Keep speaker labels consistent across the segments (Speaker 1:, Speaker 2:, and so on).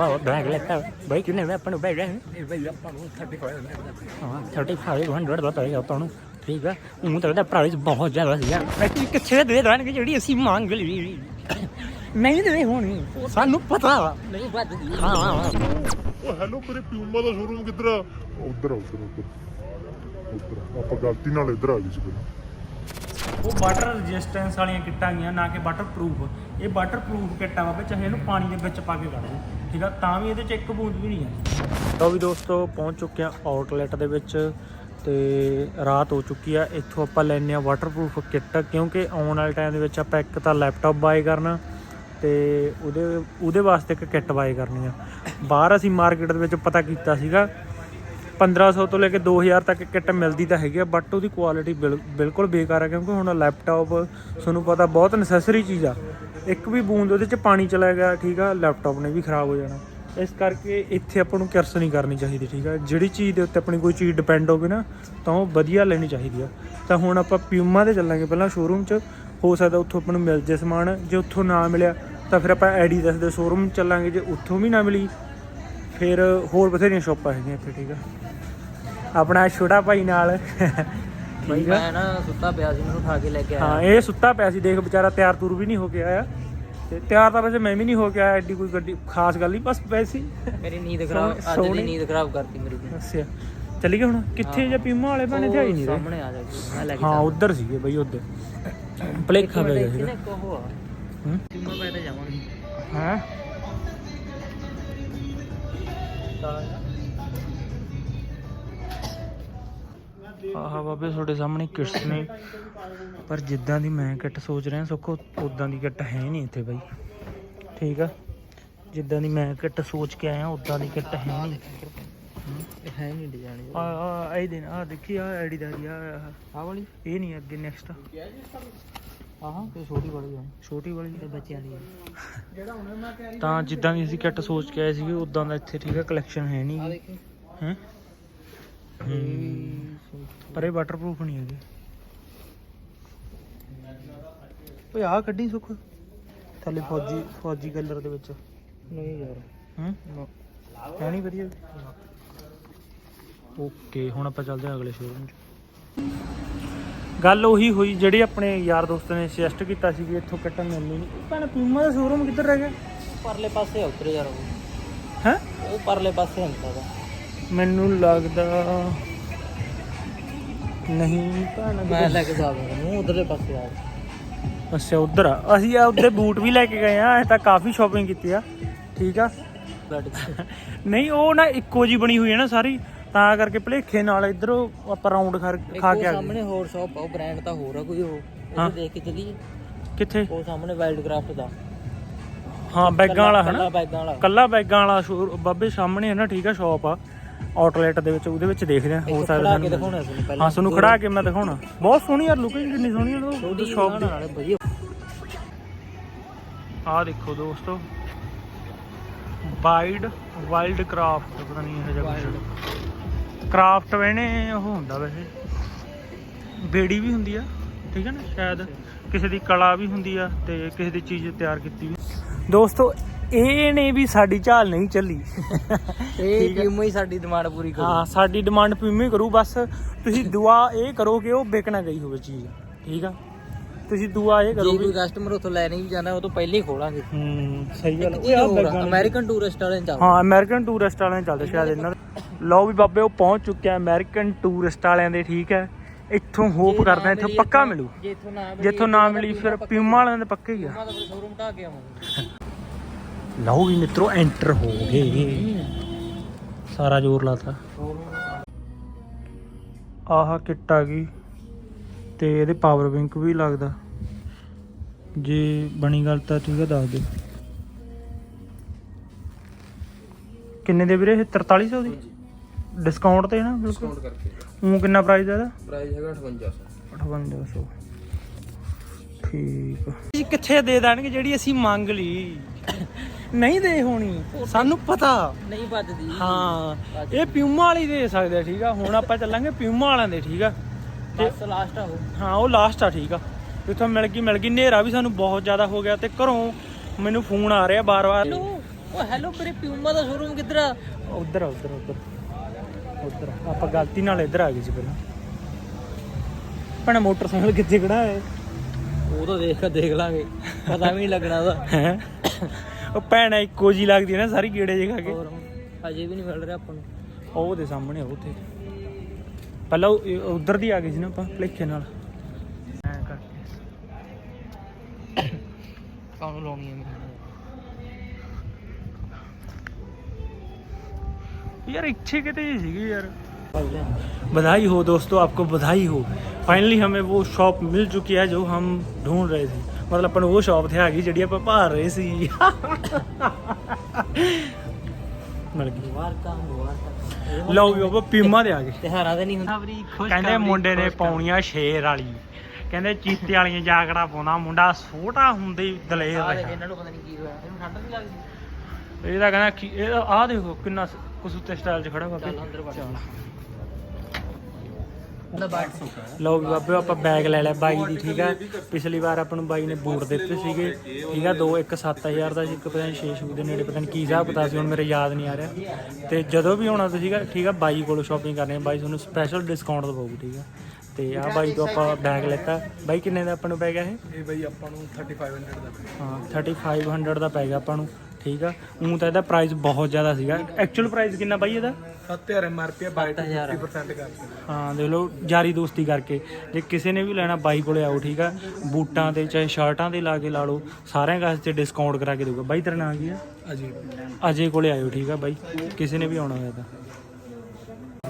Speaker 1: ਆਪਾਂ ਬੈਗ ਲੈਤਾ ਬਾਈ ਕਿੰਨੇ ਮੈਂ ਆਪਾਂ ਨੂੰ ਬੈਗ ਲੈ ਬਾਈ ਆਪਾਂ ਨੂੰ 35 ਹਾਂ 3500 ਦਾ ਪਏਗਾ ਆਪਾਂ ਨੂੰ ਠੀਕ ਆ ਉਹ ਤਾਂ ਦਾ ਪ੍ਰਾਈਸ ਬਹੁਤ ਜ਼ਿਆਦਾ ਸੀ ਯਾਰ ਮੈਂ ਕਿ ਕਿੱਥੇ ਦੇ ਦੇਣਗੇ ਜਿਹੜੀ ਅਸੀਂ ਮੰਗ ਲਈ ਨਹੀਂ ਦੇ ਹੋਣੀ ਸਾਨੂੰ ਪਤਾ ਨਹੀਂ ਵੱਧਦੀ ਹਾਂ ਹਾਂ
Speaker 2: ਉਹ ਹੈਲੋ ਤੇਰੇ ਪਿਊਮਾ ਦਾ ਸ਼ੋਰੂਮ ਕਿੱਧਰ ਆ? ਉਧਰ ਉਧਰ ਉਧਰ। ਉਧਰ ਆਪਾਂ ਗਲਤੀ ਨਾਲ ਇੱਧਰ ਆ ਗਏ ਸੀ ਪਹਿਲਾਂ।
Speaker 3: ਉਹ ਵਾਟਰ ਰੈਜ਼ਿਸਟੈਂਸ ਵਾਲੀਆਂ ਕਿੱਟਾਂ ਗਈਆਂ ਨਾ ਕਿ ਵਾਟਰ ਪ੍ਰੂਫ ਇਹ ਵਾਟਰ ਪ੍ਰੂਫ ਕਿੱਟਾਂ ਵਾ ਚਾਹੇ ਇਹਨੂੰ ਪਾਣੀ ਦੇ ਵਿੱਚ ਪਾ ਕੇ ਕੱਢ ਲਓ। ਠੀਕ ਆ, ਤਾਂ ਵੀ ਇਹਦੇ ਚ ਇੱਕ ਬੂੰਦ ਵੀ ਨਹੀਂ ਆ। ਤਾਂ ਵੀ ਦੋਸਤੋ, ਪਹੁੰਚ ਚੁੱਕੇ ਆ ਆਊਟਲੈਟ ਦੇ ਵਿੱਚ ਤੇ ਰਾਤ ਹੋ ਚੁੱਕੀ ਆ। ਇੱਥੋਂ ਆਪਾਂ ਲੈਣੇ ਆ ਵਾਟਰਪ੍ਰੂਫ ਕਿੱਟ ਕਿਉਂਕਿ ਆਉਣ ਵਾਲੇ ਟਾਈਮ ਦੇ ਵਿੱਚ ਆਪਾਂ ਇੱਕ ਤਾਂ ਲੈਪਟਾਪ ਬਾਏ ਕਰਨਾ ਤੇ ਉਹਦੇ ਉਹਦੇ ਵਾਸਤੇ ਇੱਕ ਕਿੱਟ ਬਾਏ ਕਰਨੀ ਆ। ਬਾਹਰ ਅਸੀਂ ਮਾਰਕੀਟ ਦੇ ਵਿੱਚ ਪਤਾ ਕੀਤਾ ਸੀਗਾ 1500 ਤੋਂ ਲੈ ਕੇ 2000 ਤੱਕ ਕਿੱਟ ਮਿਲਦੀ ਤਾਂ ਹੈਗੀ ਆ ਬਟ ਉਹਦੀ ਕੁਆਲਿਟੀ ਬਿਲਕੁਲ ਬੇਕਾਰ ਆ, ਕਿਉਂਕਿ ਹੁਣ ਲੈਪਟਾਪ ਤੁਹਾਨੂੰ ਪਤਾ ਬਹੁਤ ਨੈਸੈਸਰੀ ਚੀਜ਼ ਆ। ਇੱਕ ਵੀ ਬੂੰਦ ਉਹਦੇ ਚ ਪਾਣੀ ਚਲਾ ਗਿਆ, ਠੀਕ ਆ ਲੈਪਟਾਪ ਨੇ ਵੀ ਖਰਾਬ ਹੋ ਜਾਣਾ। ਇਸ ਕਰਕੇ ਇੱਥੇ ਆਪਾਂ ਨੂੰ ਕਿਰਸ ਨਹੀਂ ਕਰਨੀ ਚਾਹੀਦੀ, ਠੀਕ ਆ। ਜਿਹੜੀ ਚੀਜ਼ ਦੇ ਉੱਤੇ ਆਪਣੀ ਕੋਈ ਚੀਜ਼ ਡਿਪੈਂਡ ਹੋਵੇ ਨਾ, ਤਾਂ ਉਹ ਵਧੀਆ ਲੈਣੀ ਚਾਹੀਦੀ ਆ। ਤਾਂ ਹੁਣ ਆਪਾਂ ਪਿਊਮਾ ਦੇ ਚੱਲਾਂਗੇ ਪਹਿਲਾਂ ਸ਼ੋਰੂਮ 'ਚ, ਹੋ ਸਕਦਾ ਉੱਥੋਂ ਆਪਾਂ ਨੂੰ ਮਿਲ ਜੇ ਸਮਾਨ, ਜੇ ਉੱਥੋਂ ਨਾ ਮਿਲਿਆ, ਤਾਂ ਫਿਰ ਆਪਾਂ ਐਡੀਦਾਸ ਦੇ ਸ਼ੋਰੂਮ ਚੱਲਾਂਗੇ, ਜੇ ਉੱਥੋਂ ਵੀ ਨਾ ਮਿਲੀ ਫਿਰ ਹੋਰ ਬਥੇਰੀਆਂ ਸ਼ਾਪਾਂ ਹੈਗੀਆਂ ਇੱਥੇ ਠੀਕ ਆ। ਆਪਣਾ ਛੋਟਾ ਭਾਈ ਨਾਲ।
Speaker 1: ਬਈ ਮੈਂ ਨਾ ਸੁੱਤਾ ਪਿਆ ਸੀ ਮੈਨੂੰ ਉਠਾ ਕੇ ਲੈ ਕੇ ਆਇਆ।
Speaker 3: ਹਾਂ ਇਹ ਸੁੱਤਾ ਪਿਆ ਸੀ ਦੇਖ ਵਿਚਾਰਾ ਤਿਆਰ ਤੁਰ ਵੀ ਨਹੀਂ ਹੋ ਕੇ ਆਇਆ। ਤੇ ਤਿਆਰ ਤਾਂ ਵੈਸੇ ਮੈਂ ਵੀ ਨਹੀਂ ਹੋ ਕੇ ਆਇਆ ਐਡੀ ਕੋਈ ਗੱਡੀ ਖਾਸ ਗੱਲ ਨਹੀਂ ਬਸ ਵੈਸੀ
Speaker 1: ਮੇਰੀ ਨੀਂਦ ਖਰਾਬ ਅੱਜ
Speaker 3: ਸੋਹਣੀ-
Speaker 1: ਦੀ ਨੀਂਦ ਖਰਾਬ ਕਰਤੀ ਮੇਰੀ।
Speaker 3: ਅੱਛਾ ਚੱਲੀ ਗਏ ਹੁਣ? ਕਿੱਥੇ ਜੇ ਪੀਮਾ ਵਾਲੇ ਬਣੇ ਤੇ ਆਈ ਨਹੀਂ ਰਹੇ?
Speaker 1: ਸਾਹਮਣੇ ਆ ਜਾ ਮੈਂ ਲੈ ਕੇ
Speaker 3: ਹਾਂ ਉਧਰ ਸੀਗੇ ਬਈ ਉਧਰ। ਭਲੇਖਾ ਪੈ ਗਿਆ ਸੀਗਾ।
Speaker 1: ਕਹੋ ਆ।
Speaker 3: ਹੂੰ?
Speaker 1: ਕਿੰਨਾ ਪੈ ਤੇ ਜਾਵਾਂਗੇ।
Speaker 3: ਹਾਂ? ਆਹ ਬਾਬੇ ਤੁਹਾਡੇ ਸਾਹਮਣੇ ਕਿਟਸ ਨੇ। ਪਰ ਜਿੱਦਾਂ ਦੀ ਮੈਂ ਕਿੱਟ ਸੋਚ ਰਿਹਾ ਸੁੱਖੋ ਉਦਾਂ ਦੀ ਕਿੱਟ ਹੈ ਨਹੀਂ ਇੱਥੇ ਬਾਈ। ਠੀਕ ਆ? ਜਿੱਦਾਂ ਦੀ ਮੈਂ ਕਿੱਟ ਸੋਚ ਕੇ ਆਇਆ ਉਦਾਂ ਦੀ ਕਿੱਟ ਹੈ ਨਹੀਂ।
Speaker 1: ਹੈ ਨਹੀਂ ਡਿਜ਼ਾਈਨ
Speaker 3: ਆ ਆ ਇਹ ਦਿਨ ਆ ਦੇਖੀ ਆ ਆਈਡੀ ਦਾ ਆ
Speaker 1: ਆ ਵਾਲੀ?
Speaker 3: ਇਹ ਨਹੀਂ ਅੱਗੇ ਨੈਕਸਟ
Speaker 1: ਆਹਾਂ ਤੇ ਛੋਟੀ ਬੜੀ ਆ।
Speaker 3: ਛੋਟੀ ਵਾਲੀ
Speaker 1: ਇਹ ਬੱਚਿਆਂ ਦੀ ਆ।
Speaker 3: ਤਾਂ ਜਿੱਦਾਂ ਦੀ ਅਸੀਂ ਕਿੱਟ ਸੋਚ ਕੇ ਆਏ ਸੀਗੇ ਉਦਾਂ ਦਾ ਇੱਥੇ ਠੀਕ ਆ ਕਲੈਕਸ਼ਨ ਹੈ
Speaker 1: ਆ
Speaker 3: ਨਹੀਂ
Speaker 1: ਦੇਖੀ।
Speaker 3: ਹੈ? ਪਰ ਇਹ ਵਾਟਰਪ੍ਰੂਫ ਨਹੀਂ ਹੈਗੇ। ਓਏ ਆ ਕੱਢੀ ਸੁੱਖ। ਥੱਲੇ ਫੌਜੀ ਫੌਜੀ ਕਲਰ ਦੇ ਵਿੱਚ।
Speaker 1: ਨਹੀਂ ਯਾਰ।
Speaker 3: ਹੂੰ? ਹੈ ਨਹੀਂ ਵਧੀਆ। ਓਕੇ ਹੁਣ ਆਪਾਂ ਚੱਲਦੇ ਹਾਂ ਅਗਲੇ ਸ਼ੋਰੂਮ 'ਚ। ਗੱਲ ਉਹੀ ਹੋਈ ਜਿਹੜੀ ਆਪਣੇ ਯਾਰ ਦੋਸਤ ਨੇ ਸੁਜੈਸਟ ਕੀਤਾ ਸੀ ਵੀ ਇੱਥੋਂ ਕੱਟਣ ਮਿਲਣੀ ਨਹੀਂ। ਭੈਣ ਪੂਮਾ ਦਾ ਸ਼ੋਰੂਮ ਕਿੱਧਰ ਰਹਿ ਗਿਆ?
Speaker 1: ਪਰਲੇ ਪਾਸੇ ਆ ਉਤਰੇ ਯਾਰ ਉਹ
Speaker 3: ਹੈ?
Speaker 1: ਉਹ ਪਰਲੇ ਪਾਸੇ ਹੁੰਦਾ ਵਾ।
Speaker 3: ਮੈਨੂੰ ਲੱਗਦਾ ਨਹੀਂ ਭੈਣ
Speaker 1: ਮੈਂ ਲੈ ਕੇ ਜਾਵਾਂਗਾ ਨੂੰ ਉਧਰਲੇ ਪਾਸੇ ਆ।
Speaker 3: ਅੱਛਾ ਉਧਰ ਆ। ਅਸੀਂ ਆ ਉੱਧਰ ਬੂਟ ਵੀ ਲੈ ਕੇ ਗਏ ਆ ਅਸੀਂ ਤਾਂ ਕਾਫੀ ਸ਼ਾਪਿੰਗ ਕੀਤੀ ਆ। ਠੀਕ ਆ?
Speaker 1: ਬੈਡ
Speaker 3: ਨਹੀਂ ਉਹ ਨਾ ਇੱਕੋ ਜੀ ਬਣੀ ਹੋਈ ਹੈ ਨਾ ਸਾਰੀ। ਤਾਂ ਕਰਕੇ ਭਲੇਖੇ ਨਾਲ ਇੱਧਰ ਆਪਾਂ ਰਾਉਂਡ ਖਾ ਕੇ ਆ ਗਏ।
Speaker 1: ਸਾਹਮਣੇ ਹੋਰ ਸ਼ਾਪ ਆ ਉਹ ਬ੍ਰਾਂਡ ਤਾਂ ਹੋਰ ਆ ਕੋਈ ਉਹ। ਉਹ ਦੇਖ ਕੇ ਚੱਲੀਏ
Speaker 3: ਕਿੱਥੇ?
Speaker 1: ਉਹ ਸਾਹਮਣੇ ਵਾਈਲਡ ਕਰਾਫਟ ਦਾ।
Speaker 3: ਹਾਂ ਬੈਗਾਂ ਵਾਲਾ ਹੈ
Speaker 1: ਕੱਲਾ ਬੈਗਾਂ ਵਾਲਾ।
Speaker 3: ਸ਼ੋਰ ਬਾਬੇ ਸਾਹਮਣੇ ਹੈ ਨਾ ਠੀਕ ਆ ਸ਼ਾਪ ਆ। ਆਊਟਲੈਟ ਦੇ ਵਿੱਚ ਉਹਦੇ ਵਿੱਚ ਦੇਖਦੇ ਆ ਹੋ ਸਕਦਾ ਸਾਨੂੰ ਹਾਂ ਤੁਹਾਨੂੰ ਖੜਾ ਕੇ ਮੈਂ ਦਿਖਾਉਣਾ। ਬਹੁਤ ਸੋਹਣੀ ਯਾਰ ਲੁਕਿੰਗ ਕਿੰਨੀ ਸੋਹਣੀ ਆ ਉਹ ਸ਼ਾਪ ਦੀ। ਆਹ ਦੇਖੋ ਦੋਸਤੋ। ਵਾਈਡ ਵਾਈਲਡ ਕਰਾਫਟ ਪਤਾ ਨਹੀਂ ਇਹ ਜਿਹਾ ਕੁਝ ਕਰਾਫਟ ਵੇਣੇ ਉਹ ਹੁੰਦਾ ਵੈਸੇ। ਬੇੜੀ ਵੀ ਹੁੰਦੀ ਆ ਠੀਕ ਹੈ ਨਾ ਸ਼ਾਇਦ। ਕਿਸੇ ਦੀ ਕਲਾ ਵੀ ਹੁੰਦੀ ਆ ਤੇ ਕਿਸੇ ਦੀ ਚੀਜ਼ ਤਿਆਰ ਕੀਤੀ ਵੀ। ਦੋਸਤੋ ਇਹ ਨੇ ਵੀ ਸਾਡੀ ਝਾਲ ਨਹੀਂ ਚੱਲੀ।
Speaker 1: ਇਹ ਕਿਉਂ ਹੀ ਸਾਡੀ ਡਿਮਾਂਡ ਪੂਰੀ ਕਰੂ।
Speaker 3: ਹਾਂ ਸਾਡੀ ਡਿਮਾਂਡ ਪੀਮੇ ਕਰੂ ਬਸ ਤੁਸੀਂ ਦੁਆ ਇਹ ਕਰੋ ਕਿ ਉਹ ਵਿਕ ਨਾ ਗਈ ਹੋਵੇ ਚੀਜ਼। ਠੀਕ ਆ? ਤੁਸੀਂ ਦੁਆ ਇਹ ਕਰੋ
Speaker 1: ਜੇ ਕੋਈ ਕਸਟਮਰ ਉਥੋਂ ਲੈ ਨਹੀਂ ਜਾਣਾ ਉਹ ਤੋਂ ਪਹਿਲਾਂ ਹੀ ਖੋਲਾਂਗੇ।
Speaker 3: ਹੂੰ ਸਹੀ ਗੱਲ ਵਾਲੇ-
Speaker 1: ਅਮਰੀਕਨ ਟੂਰਿਸਟ ਵਾਲੇ ਚੱਲ
Speaker 3: ਹਾਂ ਅਮਰੀਕਨ ਟੂਰਿਸਟ ਵਾਲਿਆਂ ਦੇ ਚੱਲਦੇ ਸ਼ਾਇਦ ਇਹਨਾਂ ਦੇ ਲਓ ਵੀ ਬਾਬੇ ਉਹ ਪਹੁੰਚ ਚੁੱਕਿਆ ਅਮਰੀਕਨ ਟੂਰਿਸਟ ਵਾਲਿਆਂ ਦੇ ਠੀਕ ਹੈ? ਇੱਥੋਂ ਹੋਪ ਕਰਦਾ ਇੱਥੋਂ ਪੱਕਾ ਮਿਲੂ।
Speaker 1: ਜੇ ਇੱਥੋਂ ਨਾ ਮਿਲੀ
Speaker 3: ਜਿੱਥੋਂ ਨਾ ਮਿਲੀ ਫਿਰ ਪਿਊਮਾ ਵਾਲਿਆਂ ਦੇ ਪੱਕੇ ਹੀ ਆ।
Speaker 1: ਮੈਂ ਤਾਂ ਫਿਰ ਸ਼ੋਰੂਮ ਢਾ ਕੇ ਆਵਾਂਗਾ।
Speaker 3: ਲਓ ਵੀ ਮਿੱਤਰੋ ਐਂਟਰ ਹੋ ਗਏ। ਸਾਰਾ ਜ਼ੋਰ ਲਾਤਾ। ਆਹ ਕਿੱਟ ਆ ਗਈ। ਤੇ ਇਹਦੇ ਪਾਵਰ ਬੈਂਕ ਵੀ ਲੱਗਦਾ। ਜੇ ਬਣੀ ਗੱਲ ਤਾਂ ਠੀਕ ਹੈ ਦੱਸ ਦਿਓ। ਕਿੰਨੇ ਦੇ ਵੀਰੇ? ਇਹ 4300 ਦੀ? ਡਿਸਕਾਊਂਟ ਤੇ ਨਾ ਬਿਲਕੁਲ? ਉਹ ਕਿੰਨਾ ਪ੍ਰਾਈਸ ਹੈ ਇਹਦਾ?
Speaker 1: ਪ੍ਰਾਈਸ ਹੈਗਾ 5800
Speaker 3: 5800 ਠੀਕ। ਜੀ ਕਿੱਥੇ ਦੇ ਦੇਣਗੇ ਜਿਹੜੀ ਅਸੀਂ ਮੰਗ ਲਈ? ਨਹੀਂ ਦੇ ਹੋਣੀ। ਸਾਨੂੰ ਪਤਾ।
Speaker 1: ਨਹੀਂ ਵੱਜਦੀ
Speaker 3: ਹਾਂ। ਇਹ ਪਿਊਮਾ ਵਾਲੀ ਦੇ ਸਕਦੇ ਆ ਠੀਕ ਆ? ਹੁਣ ਆਪਾਂ ਚੱਲਾਂਗੇ ਪਿਊਮਾ ਵਾਲਿਆਂ ਦੇ ਠੀਕ ਆ?
Speaker 1: ਬਸ ਲਾਸਟ ਆ ਉਹ।
Speaker 3: ਹਾਂ ਉਹ ਲਾਸਟ ਆ ਠੀਕ ਆ। ਜਿੱਥੋਂ ਮਿਲ ਗਈ ਮਿਲ ਗਈ। ਹਨੇਰਾ ਵੀ ਸਾਨੂੰ ਬਹੁਤ ਜ਼ਿਆਦਾ ਹੋ ਗਿਆ ਤੇ ਘਰੋਂ ਮੈਨੂੰ ਫੋਨ ਆ ਰਿਹਾ ਬਾਰ-ਬਾਰ।
Speaker 4: ਓ ਹੈਲੋ ਮੇਰੇ ਪਿਊਮਾ ਦਾ ਸ਼ੋਰੂਮ ਕਿੱਧਰ ਆ?
Speaker 3: ਉਧਰ ਉਧਰ ਉਧਰ। ਉਧਰ। ਆਪਾਂ ਗਲਤੀ ਨਾਲ ਇੱਧਰ ਆ ਗਏ ਸੀ ਪਹਿਲਾਂ। ਭੈਣਾ ਮੋਟਰਸਾਈਕਲ ਕਿੱਥੇ ਖੜਾ ਹੈ?
Speaker 4: ਉਹ ਤਾਂ ਦੇਖ ਕੇ ਦੇਖ ਲਾਂਗੇ। ਪਤਾ ਵੀ ਨਹੀਂ ਲੱਗਣਾ ਉਹਦਾ।
Speaker 3: ਹੈਂ? ਉਹ ਭੈਣਾ ਇੱਕੋ ਜੀ ਲੱਗਦੀ ਹੈ ਨਾ ਸਾਰੀ ਕੀੜੇ ਜੇ ਖਾ ਕੇ।
Speaker 4: ਹੋਰ ਅਜੇ ਵੀ ਨਹੀਂ ਮਿਲ ਰਿਹਾ ਆਪਾਂ ਨੂੰ।
Speaker 3: ਉਹ ਉਹਦੇ ਸਾਹਮਣੇ ਉਹ ਉੱਥੇ। ਪਹਿਲਾਂ ਉਧਰ ਦੀ ਆ ਗਈ ਸੀ ਨਾ ਆਪਾਂ ਭਲੇਖੇ ਨਾਲ। ਐਂ ਕਰਕੇ।
Speaker 4: ਕਾਹਨੂੰ ਲਾਉਣੀ ਹੈ ਮੈਨੂੰ
Speaker 3: यार इच्छे कहते ये सीगी यार बधाई हो दोस्तों आपको बधाई हो फाइनली हमें वो शॉप मिल चुकी है जो हम ढूंढ रहे थे मतलब अपन वो शॉप थे आगे जड़ी ਆਪਾਂ ਭਾਰ ਰਹੇ ਸੀ ਮਿਲ ਗਈ
Speaker 4: ਮੁਬਾਰਕਾਂ ਮੁਬਾਰਕਾਂ
Speaker 3: ਲਓ ਵੀ ਬਾਬਾ ਪੀਮਾ ਦੇ ਆ ਗਏ
Speaker 4: ਤਿਹਾਰਾਂ ਦੇ ਨਹੀਂ ਹੁੰਦਾ ਬਰੀ ਖੁਸ਼
Speaker 3: ਕਹਿੰਦੇ ਮੁੰਡੇ ਨੇ ਪਾਉਣੀਆਂ ਸ਼ੇਰ ਵਾਲੀ ਕਹਿੰਦੇ ਚੀਤੇ ਵਾਲੀਆਂ ਜਾਕੜਾ ਪਾਉਣਾ ਮੁੰਡਾ ਛੋਟਾ ਹੁੰਦੇ ਹੀ ਦਲੇਰ ਰਿਹਾ
Speaker 4: ਇਹਨਾਂ ਨੂੰ ਪਤਾ ਨਹੀਂ ਕੀ ਹੋਇਆ ਇਹਨੂੰ ਠੰਡ ਨਹੀਂ ਲੱਗਦੀ
Speaker 3: ਇਹਦਾ ਕਹਿੰਦਾ ਕੀ ਇਹ ਆਹ ਦੇਖੋ ਕਿੰਨਾ ਕਸੂਤੇ ਸਟਾਈਲ 'ਚ ਖੜਾ ਬਾਬੇ।
Speaker 4: ਚੱਲ ਅੰਦਰ ਵੜ। ਉਹਦਾ ਬਾਟ
Speaker 3: ਲਓ ਵੀ ਬਾਬੇ ਆਪਾਂ ਬੈਗ ਲੈ ਲਿਆ ਬਾਈ ਦੀ ਠੀਕ ਆ? ਪਿਛਲੀ ਵਾਰ ਆਪਾਂ ਨੂੰ ਬਾਈ ਨੇ ਬੂਟ ਦਿੱਤੇ ਸੀਗੇ। ਠੀਕ ਆ ਦੋ ਇੱਕ 7000 ਦਾ ਸੀ ਇੱਕ ਪਤਾ ਨਹੀਂ 6 ਸ਼ੂ ਦੇ ਨੇੜੇ ਪਤਾ ਨਹੀਂ ਕੀ ਹਿਸਾਬ ਪਤਾ ਸੀ ਹੁਣ ਮੇਰੇ ਯਾਦ ਨਹੀਂ ਆ ਰਿਹਾ। ਤੇ ਜਦੋਂ ਵੀ ਆਉਣਾ ਤੁਸੀਂ ਠੀਕ ਆ? ਬਾਈ ਕੋਲੋਂ ਸ਼ਾਪਿੰਗ ਕਰਨੀ ਬਾਈ ਤੁਹਾਨੂੰ ਸਪੈਸ਼ਲ ਡਿਸਕਾਊਂਟ ਦਵਾਉ ਠੀਕ ਆ? ਤੇ ਆ ਬਾਈ ਤੋਂ ਆਪਾਂ ਬੈਗ ਲੈਤਾ। ਬਾਈ ਕਿੰਨੇ ਦਾ ਆਪਾਂ ਨੂੰ ਪੈ ਗਿਆ ਇਹ?
Speaker 5: ਇਹ ਬਈ ਆਪਾਂ ਨੂੰ 3500 ਦਾ
Speaker 3: ਹਾਂ 3500 ਦਾ ਪੈ ਗਿਆ ਆਪਾਂ ਨੂੰ। ਠੀਕ ਆ। ਉਹ ਤਾਂ ਇਹਦਾ ਪ੍ਰਾਈਸ ਬਹੁਤ ਜ਼ਿਆਦਾ ਸੀਗਾ। ਐਕਚੁਅਲ ਪ੍ਰਾਈਸ ਕਿੰਨਾ ਬਾਈ ਇਹਦਾ?
Speaker 5: 7000 ਐਮਆਰਪੀ ਬਾਈ
Speaker 4: 7000
Speaker 5: 50% ਕਰ
Speaker 3: ਹਾਂ ਦੇਖ ਲਓ ਯਾਰੀ ਦੋਸਤੀ ਕਰਕੇ। ਜੇ ਕਿਸੇ ਨੇ ਵੀ ਲੈਣਾ ਬਾਈ ਕੋਲੇ ਆਓ ਠੀਕ ਆ। ਬੂਟਾਂ ਤੇ ਚਾਹੇ ਸ਼ਰਟਾਂ ਤੇ ਲਾ ਕੇ ਲਾ ਲਓ ਸਾਰਿਆਂ ਵਾਸਤੇ ਡਿਸਕਾਊਂਟ ਕਰਾ ਕੇ ਦਊਗਾ। ਬਾਈ ਤੇਰਾ ਨਾਂ ਕੀ ਆ?
Speaker 5: ਅਜੀ
Speaker 3: ਅਜੇ ਕੋਲੇ ਆਇਓ ਠੀਕ ਆ ਬਾਈ। ਕਿਸੇ ਨੇ ਵੀ ਆਉਣਾ ਹੋਇਆ ਤਾਂ।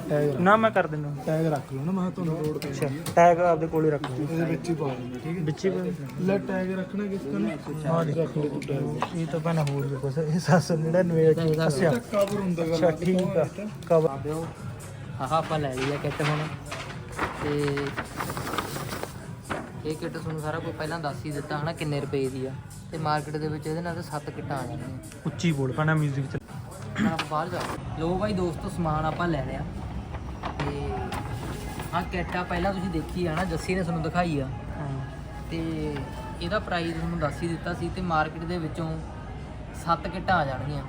Speaker 5: ਟੈਗ
Speaker 3: ਨਾ ਮੈਂ ਕਰ ਦਿੰਦਾ।
Speaker 5: ਟੈਗ ਰੱਖ ਲਓ ਨਾ ਮੈਂ ਤੁਹਾਨੂੰ ਰੋਡ ਤੇ
Speaker 3: ਅੱਛਾ ਟੈਗ ਆਪਦੇ ਕੋਲੇ ਰੱਖ। ਲਓ
Speaker 5: ਇਹਦੇ ਵਿੱਚ ਹੀ ਪਾ ਦਿੰਦਾ ਠੀਕ
Speaker 3: ਵਿੱਚ ਹੀ ਪਾ-
Speaker 5: ਹੈ ਲੈ ਟੈਗ ਰੱਖਣਾ ਕਿਸ ਤਰ੍ਹਾਂ? ਹਾਂ ਰੱਖ ਲੈ ਤੂੰ ਟੈਗ
Speaker 3: ਇਹ ਤਾਂ ਪਹਿਲਾਂ ਹੋਰ ਵੀ ਕੁਛ ਇਹ 799 ਅੱਛਾ
Speaker 5: ਕਵਰ ਹੁੰਦਾ ਗੱਲ
Speaker 3: ਅੱਛਾ ਠੀਕ ਆ। ਕਵਰ
Speaker 4: ਆਹ ਆਪਾਂ ਲੈ ਲਈ ਆ ਕਿੱਟ ਹੁਣ। ਤੇ ਇਹ ਕਿੱਟ ਤੁਹਾਨੂੰ ਸਾਰਾ ਕੁਝ ਪਹਿਲਾਂ ਦੱਸ ਹੀ ਦਿੱਤਾ ਹਨਾ ਕਿੰਨੇ ਰੁਪਏ ਦੀ ਆ। ਤੇ ਮਾਰਕੀਟ ਦੇ ਵਿੱਚ ਇਹਦੇ ਨਾਲ ਤਾਂ ਸੱਤ ਕਿੱਟਾਂ ਆ ਜਾਣਗੀਆਂ
Speaker 3: ਉੱਚੀ ਬੋਲ ਪੈਣਾ 뮤직 ਚ
Speaker 4: ਬਾਹਰ ਜਾ ਲੋ ਬਾਈ ਦੋਸਤੋ ਸਮਾਨ ਆਪਾਂ ਲੈ ਲਿਆ। ਤੇ ਆਹ ਕਿੱਟ ਆ ਪਹਿਲਾਂ ਤੁਸੀਂ ਦੇਖੀ ਆ ਨਾ, ਜੱਸੀ ਨੇ ਤੁਹਾਨੂੰ ਦਿਖਾਈ ਆ।
Speaker 3: ਹਾਂ
Speaker 4: ਤੇ ਇਹਦਾ ਪ੍ਰਾਈਸ ਤੁਹਾਨੂੰ ਦੱਸ ਹੀ ਦਿੱਤਾ ਸੀ ਤੇ ਮਾਰਕੀਟ ਦੇ ਵਿੱਚੋਂ ਸੱਤ ਕਿੱਟਾਂ ਆ ਜਾਣਗੀਆਂ।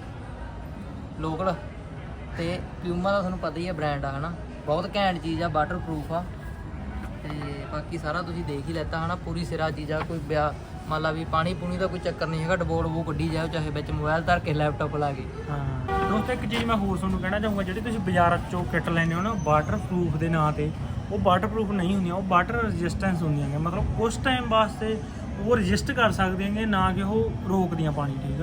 Speaker 4: ਲੋਕਲ ਤੇ ਪਿਊਮਾ ਦਾ ਤੁਹਾਨੂੰ ਪਤਾ ਹੀ ਆ ਬ੍ਰਾਂਡ ਆ, ਹਨਾ। ਬਹੁਤ ਘੈਂਟ ਚੀਜ਼ ਆ ਵਾਟਰਪ੍ਰੂਫ ਆ। ਤੇ ਬਾਕੀ ਸਾਰਾ ਤੁਸੀਂ ਦੇਖ ਹੀ ਲੈਤਾ, ਹਨਾ। ਪੂਰੀ ਸਿਰਾ ਚੀਜ਼ ਆ ਕੋਈ ਵਿਆਹ ਮੰਨ ਲਾ ਵੀ ਪਾਣੀ ਪੂਣੀ ਦਾ ਕੋਈ ਚੱਕਰ ਨਹੀਂ ਹੈਗਾ ਡਬੋਲ ਉਹ ਕੱਢੀ ਜਾਓ, ਚਾਹੇ ਵਿੱਚ ਮੋਬਾਈਲ ਧਰ ਕੇ ਲੈਪਟਾਪ ਲਾ ਕੇ।
Speaker 3: ਹਾਂ। ਦੋਸਤੋ ਇੱਕ ਚੀਜ਼ ਮੈਂ ਹੋਰ ਤੁਹਾਨੂੰ ਕਹਿਣਾ ਚਾਹੂੰਗਾ ਜਿਹੜੀ ਤੁਸੀਂ ਬਾਜ਼ਾਰ ਚੋਂ ਕਿੱਟ ਲੈਂਦੇ ਹੋ ਨਾ ਵਾਟਰ ਪ੍ਰੂਫ ਦੇ ਨਾਂ ਤੇ ਉਹ ਵਾਟਰ ਪ੍ਰੂਫ ਨਹੀਂ ਹੁੰਦੀਆਂ ਉਹ ਵਾਟਰ ਰੈਜ਼ਿਸਟੈਂਸ ਹੁੰਦੀਆਂ ਨੇ। ਮਤਲਬ ਉਸ ਟਾਈਮ ਵਾਸਤੇ ਉਹ ਰਜਿਸਟ ਕਰ ਸਕਦੇ ਨੇ ਨਾ ਕਿ ਉਹ ਰੋਕਦੀਆਂ ਪਾਣੀ ਠੀਕ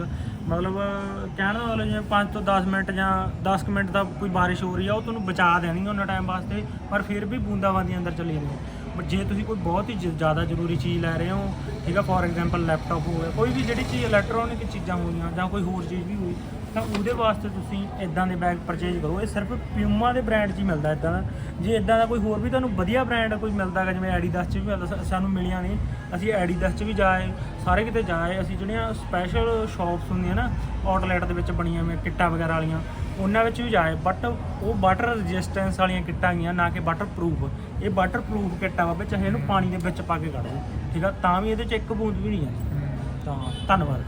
Speaker 3: ਮਤਲਬ ਅਹ, ਕਹਿਣ ਦਾ ਮਤਲਬ ਜਿਵੇਂ 5 ਤੋਂ 10 ਮਿੰਟ ਜਾਂ 10 ਕੁ ਮਿੰਟ ਦਾ ਕੋਈ ਬਾਰਿਸ਼ ਹੋ ਰਹੀ ਆ ਉਹ ਤੁਹਾਨੂੰ ਬਚਾ ਦੇਣਗੇ ਉਹਨਾਂ ਟਾਈਮ ਵਾਸਤੇ ਪਰ ਫਿਰ ਵੀ ਬੂੰਦਾਬਾਂਦੀ ਅੰਦਰ ਚਲੀ ਜਾਂਦੀ ਜੇ ਤੁਸੀਂ ਕੋਈ ਬਹੁਤ ਹੀ ਜ- ਜ਼ਿਆਦਾ ਜ਼ਰੂਰੀ ਚੀਜ਼ ਲੈ ਰਹੇ ਹੋ, ਠੀਕ ਆ ਫੋਰ ਐਗਜ਼ਾਮਪਲ ਲੈਪਟਾਪ ਹੋ ਗਿਆ, ਕੋਈ ਵੀ ਜਿਹੜੀ ਚੀਜ਼ ਇਲੈਕਟ੍ਰੋਨਿਕ ਚੀਜ਼ਾਂ ਹੋਈਆਂ ਜਾਂ ਕੋਈ ਹੋਰ ਚੀਜ਼ ਵੀ ਹੋਈ, ਤਾਂ ਉਹਦੇ ਵਾਸਤੇ ਤੁਸੀਂ ਇਦਾਂ ਦੇ ਬੈਗ ਪਰਚੇਜ ਕਰੋ। ਇਹ ਸਿਰਫ ਪਿਊਮਾ ਦੇ ਬ੍ਰਾਂਡ 'ਚ ਹੀ ਮਿਲਦਾ ਇਦਾਂ ਦਾ। ਜੇ ਇਦਾਂ ਦਾ ਕੋਈ ਹੋਰ ਵੀ ਤੁਹਾਨੂੰ ਵਧੀਆ ਬ੍ਰਾਂਡ ਕੋਈ ਮਿਲਦਾ ਹੈਗਾ, ਜਿਵੇਂ ਐਡੀਦਾਸ 'ਚ ਵੀ ਮਿਲਦਾ ਸਾਨੂੰ ਮਿਲਿਆ ਨਹੀਂ ਅਸੀਂ ਐਡੀਦਾਸ 'ਚ ਵੀ ਜਾਏ, ਸਾਰੇ ਕਿਤੇ ਜਾਏ, ਅਸੀਂ ਜਿਹੜੀਆਂ ਸਪੈਸ਼ਲ ਸ਼ਾਪਸ ਹੁੰਦੀਆਂ ਨਾ ਆਊਟਲੈਟ ਦੇ ਵਿੱਚ ਬਣੀਆਂ ਹੋਈਆਂ ਕਿੱਟਾਂ ਵਗੈਰਾ ਵਾਲੀਆਂ, ਉਹਨਾਂ ਵਿੱਚ ਵੀ ਜਾਏ ਬਟ ਉਹ ਵਾਟਰ ਰੈਜ਼ਿਸਟੈਂਸ ਵਾਲੀਆਂ ਕਿੱਟਾਂ ਹੈਗੀਆਂ, ਨਾ ਕਿ ਵਾਟਰ ਪ੍ਰੂਫ ਇਹ ਵਾਟਰ ਪ੍ਰੂਫ ਕਿੱਟਾਂ ਬਾਬੇ ਚਾਹੇ ਇਹਨੂੰ ਪਾਣੀ ਦੇ ਵਿੱਚ ਪਾ ਕੇ ਕੱਢ ਦਿਓ ਠੀਕ ਆ? ਤਾਂ ਵੀ ਇਹਦੇ 'ਚ ਇੱਕ ਬੂੰਦ ਵੀ ਨਹੀਂ ਜਾਂਦੀ ਤਾਂ ਧੰਨਵਾਦ।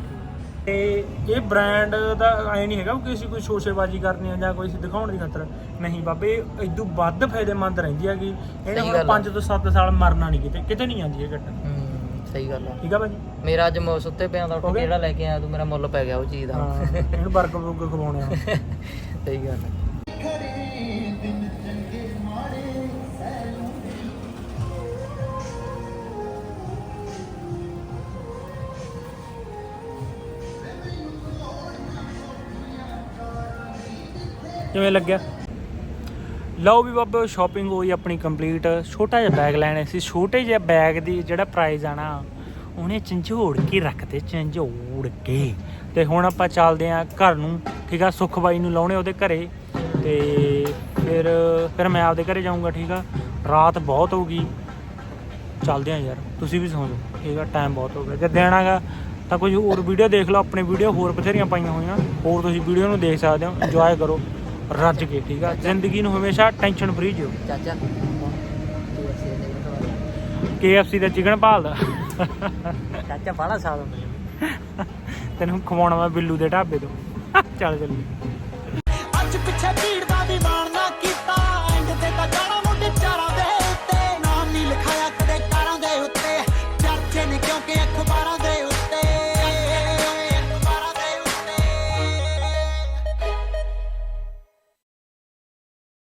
Speaker 3: ਤੇ ਇਹ ਬ੍ਰਾਂਡ ਦਾ ਐ ਨਹੀਂ ਹੈਗਾ ਕਿ ਅਸੀਂ ਕੋਈ ਸ਼ੋਸ਼ੇਬਾਜ਼ੀ ਕਰਨੀ ਆ ਜਾਂ ਕੋਈ ਅਸੀਂ ਦਿਖਾਉਣ ਦੀ ਖਾਤਰ। ਨਹੀਂ ਬਾਬੇ ਇਦੋਂ ਵੱਧ ਫਾਇਦੇਮੰਦ ਰਹਿੰਦੀ ਹੈਗੀ ਇਹਨੇ ਹੁਣ
Speaker 4: ਗੱਲ ਆ।
Speaker 3: 5 ਤੋਂ 7 ਸਾਲ ਮਰਨਾ ਨਹੀਂ ਕਿਤੇ ਕਿਤੇ ਨਹੀਂ ਜਾਂਦੀ ਇਹ
Speaker 4: ਹੂੰ ਸਹੀ ਗੱਲ ਆ।
Speaker 3: ਠੀਕ ਆ ਭਾਜੀ?
Speaker 4: ਮੇਰਾ ਅੱਜ ਮੋ ਸੁੱਤੇ ਪਿਆ ਦਾ ਉੱਠ? ਜਿਹੜਾ ਲੈ ਕੇ ਆਇਆ ਤੂੰ ਮੇਰਾ ਮੁੱਲ ਪੈ ਗਿਆ ਉਹ ਚੀਜ਼ ਦਾ।
Speaker 3: ਇਹਨੂੰ ਬਰਗਰ ਬੁਰਗਰ ਖਵਾਉਣੇ ਆ।
Speaker 4: ਸਹੀ ਗੱਲ ਆ।
Speaker 3: ਕਿਵੇਂ ਲੱਗਿਆ? ਲਓ ਵੀ ਬਾਬੇ ਸ਼ਾਪਿੰਗ ਹੋਈ ਆਪਣੀ ਕੰਪਲੀਟ ਛੋਟਾ ਜਿਹਾ ਬੈਗ ਲੈਣੇ ਸੀ। ਛੋਟੇ ਜਿਹੇ ਬੈਗ ਦੀ ਜਿਹੜਾ ਪ੍ਰਾਈਸ ਆਣਾ ਉਹਨੇ ਝੰਜੋੜ ਕੇ ਰੱਖਦੇ ਝੰਜੋੜ ਕੇ। ਤੇ ਹੁਣ ਆਪਾਂ ਚੱਲਦੇ ਆਂ ਘਰ ਨੂੰ, ਠੀਕ ਆ? ਸੁਖ ਬਾਈ ਨੂੰ ਲਾਉਣੇ ਉਹਦੇ ਘਰੇ। ਤੇ ਫਿਰ ਫਿਰ ਮੈਂ ਆਪਦੇ ਘਰੇ ਜਾਊਂਗਾ, ਠੀਕ ਆ? ਰਾਤ ਬਹੁਤ ਹੋ ਗਈ। ਚੱਲਦੇ ਆਂ ਯਾਰ, ਤੁਸੀਂ ਵੀ ਸੌਂ ਜਾਓ। ਠੀਕ ਆ ਟਾਈਮ ਬਹੁਤ ਹੋ ਗਿਆ। ਜੇ ਦੇਣਾਗਾ ਤਾਂ ਕੁਝ ਹੋਰ ਵੀਡੀਓ ਦੇਖ ਲਓ। ਆਪਣੇ ਵੀਡੀਓ ਹੋਰ ਬਥੇਰੀਆਂ ਪਾਈਆਂ ਹੋਈਆਂ। ਹੋਰ ਤੁਸੀਂ ਵੀਡੀਓ ਨੂੰ ਦੇਖ ਸਕਦੇ ਹੋ। ਇੰਜੋਏ ਕਰੋ। ਰੱਜ ਕੇ ਠੀਕ ਆ? ਜ਼ਿੰਦਗੀ ਨੂੰ ਹਮੇਸ਼ਾ ਟੈਨਸ਼ਨ ਫ੍ਰੀ ਜਿਓ।
Speaker 4: ਚਾਚਾ।
Speaker 3: KFC ਦਾ ਚਿਕਨ ਭਾਲਦਾ।
Speaker 4: ਚਾਚਾ ਬਾਹਲਾ ਸਾਲ ਹੁੰਦਾ
Speaker 3: ਤੈਨੂੰ ਖਵਾਉਣਾ ਮੈਂ ਬਿੱਲੂ ਦੇ ਢਾਬੇ ਤੋਂ।
Speaker 1: ਚੱਲ ਚੱਲ
Speaker 6: ਅੱਜ ਪਿੱਛੇ